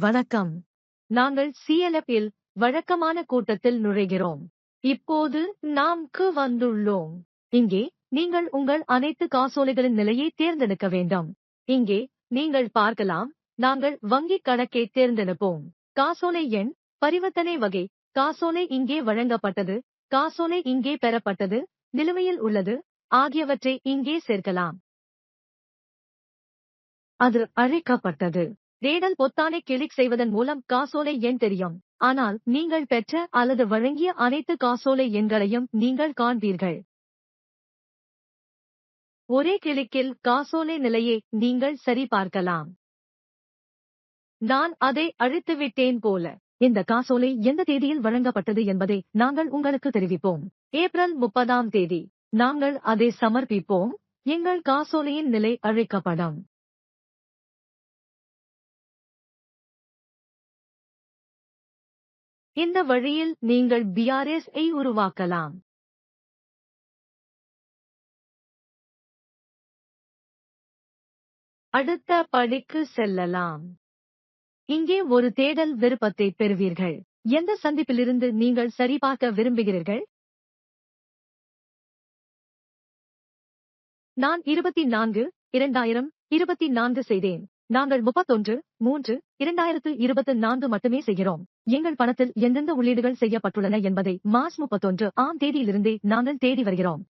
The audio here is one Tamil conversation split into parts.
வணக்கம். நாங்கள் சிஎல்எப்பில் வழக்கமான கூட்டத்தில் நுழைகிறோம். இப்போது நாம் க்கு வந்துள்ளோம். இங்கே நீங்கள் உங்கள் அனைத்து காசோலைகளின் நிலையை தேர்ந்தெடுக்க வேண்டும். இங்கே நீங்கள் பார்க்கலாம் நாங்கள் வங்கிக் கணக்கை தேர்ந்தெடுப்போம். காசோலை எண் பரிவர்த்தனை வகை. காசோலை இங்கே வழங்கப்பட்டது காசோலை இங்கே பெறப்பட்டது நிலுவையில் உள்ளது ஆகியவற்றை இங்கே சேர்க்கலாம். அது அழைக்கப்பட்டது. தேடல் பொத்தானை கிளிக் செய்வதன் மூலம் காசோலை எண் தெரியும். ஆனால் நீங்கள் பெற்ற அல்லது வழங்கிய அனைத்து காசோலை எண்களையும் நீங்கள் காண்பீர்கள். ஒரே கிளிக்கில் காசோலை நிலையை நீங்கள் சரிபார்க்கலாம். நான் அதை அழித்துவிட்டேன் போல. இந்த காசோலை எந்த தேதியில் வழங்கப்பட்டது என்பதை நாங்கள் உங்களுக்கு தெரிவிப்போம். ஏப்ரல் முப்பதாம் தேதி. நாங்கள் அதை சமர்ப்பிப்போம். எங்கள் காசோலையின் நிலை அழைக்கப்படும். இந்த வழியில் நீங்கள் பிஆர்எஸ் ஐ உருவாக்கலாம். அடுத்த படிக்கு செல்லலாம். இங்கே ஒரு தேடல் விருப்பத்தை பெறுவீர்கள். எந்த சந்திப்பிலிருந்து நீங்கள் சரிபார்க்க விரும்புகிறீர்கள்? நான் இருபத்தி நான்கு இரண்டாயிரம் இருபத்தி நான்கு செய்தேன். நாங்கள் முப்பத்தொன்று மூன்று இரண்டாயிரத்து இருபத்து நான்கு மட்டுமே செய்கிறோம். எங்கள் பணத்தில் எந்தெந்த உள்ளீடுகள் செய்யப்பட்டுள்ளன என்பதை மார்ச் முப்பத்தொன்று ஆம் தேதியிலிருந்தே நாங்கள் தேடி வருகிறோம்.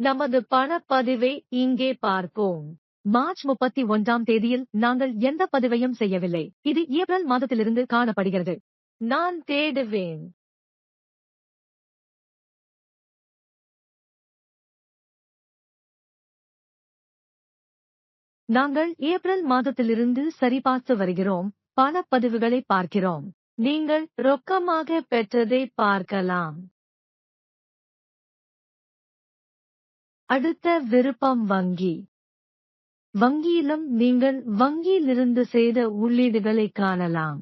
நமது பணப்பதிவை இங்கே பார்ப்போம். மார்ச் முப்பத்தி ஒன்றாம் தேதியில் நாங்கள் எந்த பதிவையும் செய்யவில்லை. இது ஏப்ரல் மாதத்திலிருந்து காணப்படுகிறது. நான் தேடுவேன். நாங்கள் ஏப்ரல் மாதத்திலிருந்து சரிபார்த்து வருகிறோம். பணப்பதிவுகளை பார்க்கிறோம். நீங்கள் ரொக்கமாக பெற்றதை பார்க்கலாம். அடுத்த விருப்பம் வங்கி. வங்கியிலும் நீங்கள் வங்கியிலிருந்து செய்த உள்ளீடுகளை காணலாம்.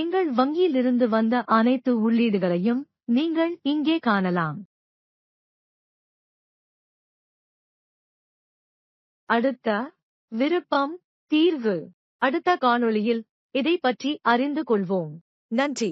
எங்கள் வங்கியிலிருந்து வந்த அனைத்து உள்ளீடுகளையும் நீங்கள் இங்கே காணலாம். அடுத்த விருப்பம் தீர்வு. அடுத்த காணொளியில் இதை பற்றி அறிந்து கொள்வோம். நன்றி.